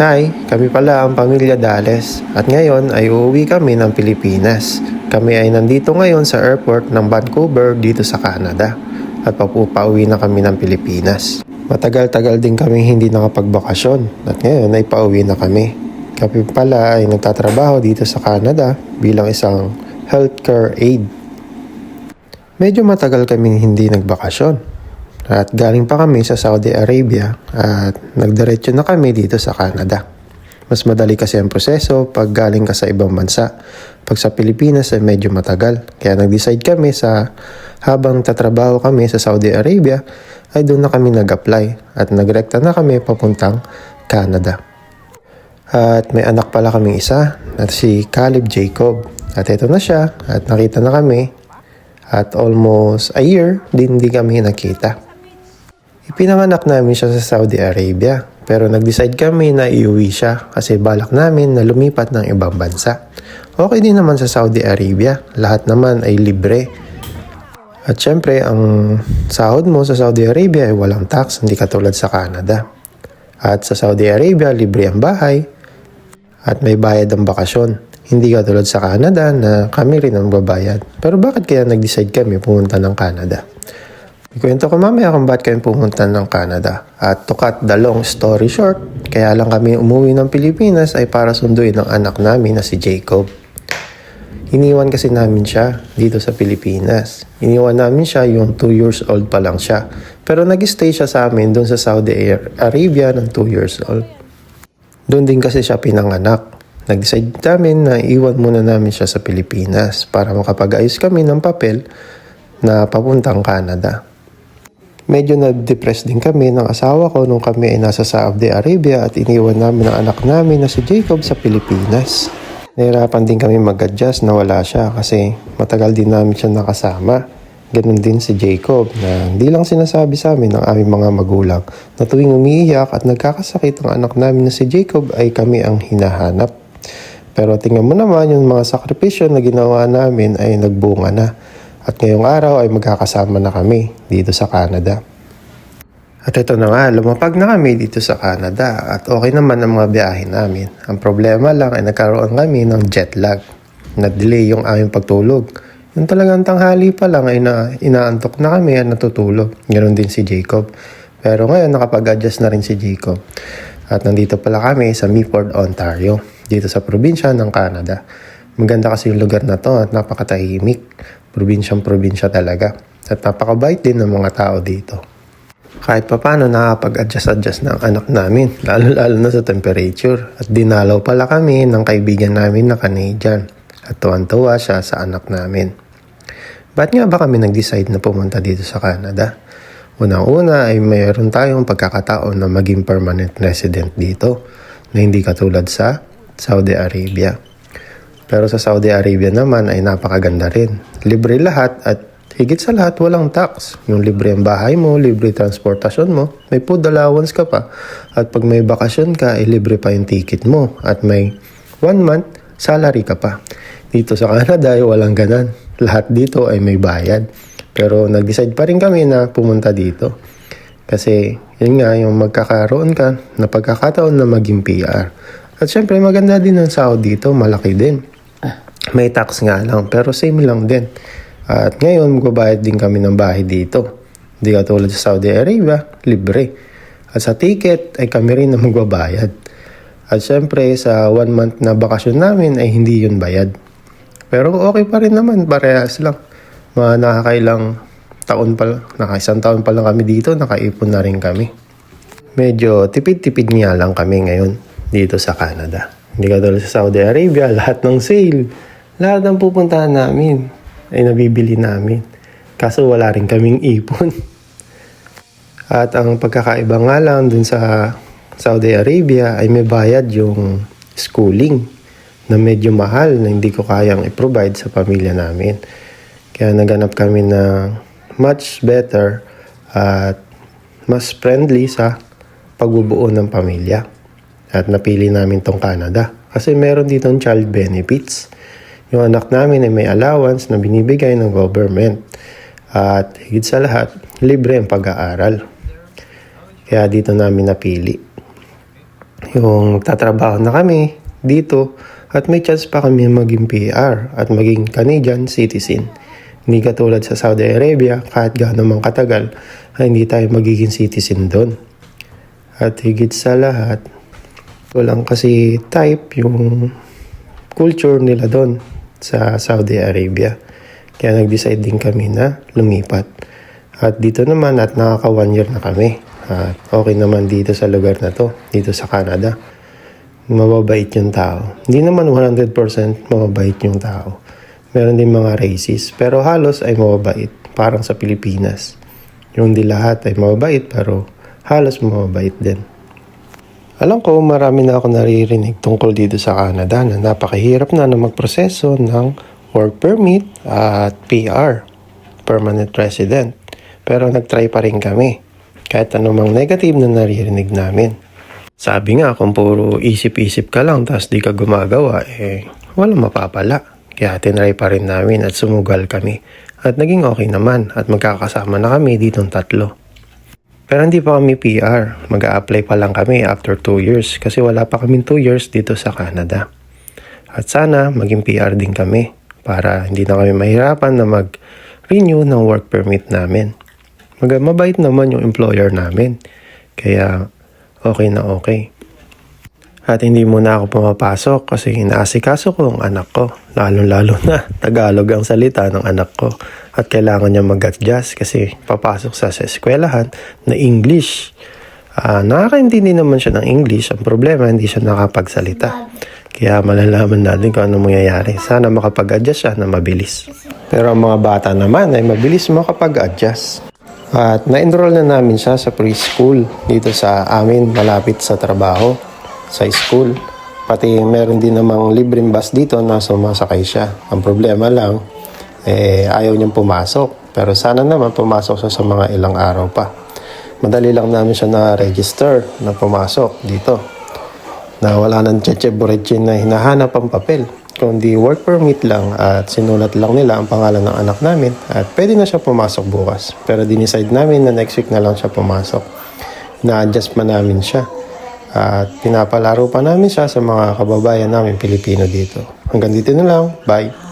Hi, kami pala ang pamilya Dales at ngayon ay uuwi kami ng Pilipinas. Kami ay nandito ngayon sa airport ng Vancouver dito sa Canada at papupauwi na kami ng Pilipinas. Matagal-tagal din kami hindi nakapagbakasyon at ngayon ay pauwi na kami. Kami pala ay nagtatrabaho dito sa Canada bilang isang healthcare aide. Medyo matagal kami hindi nagbakasyon. At galing pa kami sa Saudi Arabia at nagdiretso na kami dito sa Canada. Mas madali kasi ang proseso pag galing ka sa ibang bansa. Pag sa Pilipinas ay medyo matagal. Kaya nag-decide kami sa habang tatrabaho kami sa Saudi Arabia ay doon na kami nag-apply at nagrekta na kami papuntang Canada. At may anak pala kaming isa na si Caleb Jacob. At ito na siya at nakita na kami at almost a year din di kami nakita. Ipinanganak namin siya sa Saudi Arabia pero nag-decide kami na iuwi siya kasi balak namin na lumipat ng ibang bansa. Okay din naman sa Saudi Arabia, lahat naman ay libre. At syempre, ang sahod mo sa Saudi Arabia ay walang tax, hindi katulad sa Canada. At sa Saudi Arabia, libre ang bahay at may bayad ang bakasyon. Hindi katulad sa Canada na kami rin ang babayad. Pero bakit kaya nag-decide kami pumunta ng Canada? Ikwento ko mamaya kung bakit kami pumunta ng Canada. At to cut the long story short, kaya lang kami umuwi ng Pilipinas ay para sunduin ang anak namin na si Jacob. Iniwan kasi namin siya dito sa Pilipinas. Iniwan namin siya yung 2 years old pa lang siya. Pero nag-stay siya sa amin doon sa Saudi Arabia ng 2 years old. Doon din kasi siya pinanganak. Nag-decide namin na iwan muna namin siya sa Pilipinas para makapag-ayos kami ng papel na papuntang Canada. Medyo na-depress din kami ng asawa ko nung kami ay nasa Saudi Arabia at iniwan namin ang anak namin na si Jacob sa Pilipinas. Nahirapan din kami mag-adjust na wala siya kasi matagal din namin siya nakasama. Ganon din si Jacob na hindi lang sinasabi sa amin ng aming mga magulang na tuwing umiiyak at nagkakasakit ang anak namin na si Jacob ay kami ang hinahanap. Pero tingnan mo naman yung mga sakripisyo na ginawa namin ay nagbunga na. At ngayong araw ay magkakasama na kami dito sa Canada. At ito na nga, lumapag na kami dito sa Canada at okay naman ang mga biyahe namin. Ang problema lang ay nagkaroon kami ng jet lag. Na-delay yung aming pagtulog. Yung talagang tanghali pa lang ay na, inaantok na kami at natutulog. Ganon din si Jacob. Pero ngayon nakapag-adjust na rin si Jacob. At nandito pala kami sa Meaford, Ontario. Dito sa probinsya ng Canada. Maganda kasi yung lugar na to at napakatahimik. Probinsyang probinsya talaga. At napakabait din ng mga tao dito kahit pa paano nakapag-adjust-adjust ng anak namin, lalo-lalo na sa temperature. At dinalaw pala kami ng kaibigan namin na Canadian. At tuwan-tuwa siya sa anak namin. Ba't nga ba kami nag-decide na pumunta dito sa Canada? Unang-una ay mayroon tayong pagkakataon na maging permanent resident dito na hindi katulad sa Saudi Arabia. Pero sa Saudi Arabia naman ay napakaganda rin. Libre lahat at Higit sa lahat, walang tax. Yung libre ang bahay mo, libre transportasyon mo, may food allowance ka pa. At pag may bakasyon ka, ay libre pa yung ticket mo. At may one month, salary ka pa. Dito sa Canada ay walang ganan. Lahat dito ay may bayad. Pero nag-decide pa rin kami na pumunta dito. Kasi yun nga, yung magkakaroon ka na pagkakataon na maging PR. At syempre maganda din ang sahod dito, malaki din. May tax nga lang, pero same lang din. At ngayon, magbabayad din kami ng bahay dito. Hindi katulad sa Saudi Arabia, libre. At sa ticket, ay kami rin na magbabayad. At syempre, sa one month na bakasyon namin, ay hindi yun bayad. Pero okay pa rin naman, parehas lang. Mga nakakailang taon pa lang, nakaisang taon pa lang kami dito, nakaipon na rin kami. Medyo tipid-tipid nga lang kami ngayon dito sa Canada. Hindi katulad sa Saudi Arabia, lahat ng sale, lahat ng pupuntahan namin ay nabibili namin. Kaso wala rin kaming ipon. At ang pagkakaiba nga lang dun sa Saudi Arabia ay may bayad yung schooling na medyo mahal na hindi ko kayang i-provide sa pamilya namin. Kaya naganap kami na much better at mas friendly sa pagbubuo ng pamilya. At napili namin tong Canada. Kasi meron ditong child benefits yung anak namin ay may allowance na binibigay ng government. At higit sa lahat, libre ang pag-aaral. Kaya dito namin napili. yung tatrabaho na kami dito at may chance pa kami maging PR at maging Canadian citizen. Hindi katulad sa Saudi Arabia, kahit gaano man katagal, ay hindi tayo magiging citizen doon. At higit sa lahat, walang kasi type yung culture nila doon sa Saudi Arabia. Kaya nag-decide din kami na lumipat. At dito naman at nakaka one year na kami. At okay naman dito sa lugar na to, dito sa Canada. Mababait yung tao. Hindi naman 100% mababait yung tao. Meron din mga racist, pero halos ay mababait. Parang sa Pilipinas. Yung di lahat ay mababait, pero halos mababait din. Alam ko marami na ako naririnig tungkol dito sa Canada na napakahirap na na magproseso ng work permit at PR, permanent resident. Pero nagtry pa rin kami, kahit anumang negative na naririnig namin. Sabi nga kung puro isip-isip ka lang tapos di ka gumagawa, eh walang mapapala. Kaya tinry pa rin namin at sumugal kami. At naging okay naman at magkakasama na kami ditong tatlo. Pero hindi pa kami PR. mag apply pa lang kami after 2 years kasi wala pa kaming 2 years dito sa Canada. At sana maging PR din kami para hindi na kami mahirapan na mag-renew ng work permit namin. Mag mabait naman yung employer namin. Kaya okay na okay. At hindi muna ako pumapasok kasi inaasikaso ko ang anak ko. Lalo-lalo na Tagalog ang salita ng anak ko. At kailangan niya mag-adjust kasi papasok sa, sa eskwelahan na English. Ah, nakakaintindi naman siya ng English. Ang problema, hindi siya nakapagsalita. Kaya malalaman natin kung ano mangyayari. Sana makapag-adjust siya na mabilis. Pero ang mga bata naman ay mabilis makapag-adjust. At na-enroll na namin siya sa preschool dito sa amin malapit sa trabaho, sa school. Pati meron din namang libreng bus dito na sumasakay siya. Ang problema lang, eh, ayaw niyang pumasok. Pero sana naman pumasok siya sa mga ilang araw pa. Madali lang namin siya na-register na pumasok dito. Na wala nang cheche na hinahanap ang papel. Kundi work permit lang at sinulat lang nila ang pangalan ng anak namin at pwede na siya pumasok bukas. Pero dinicide namin na next week na lang siya pumasok. Na-adjust pa namin siya. At pinapalaro pa namin siya sa mga kababayan namin Pilipino dito. Hanggang dito na lang. Bye!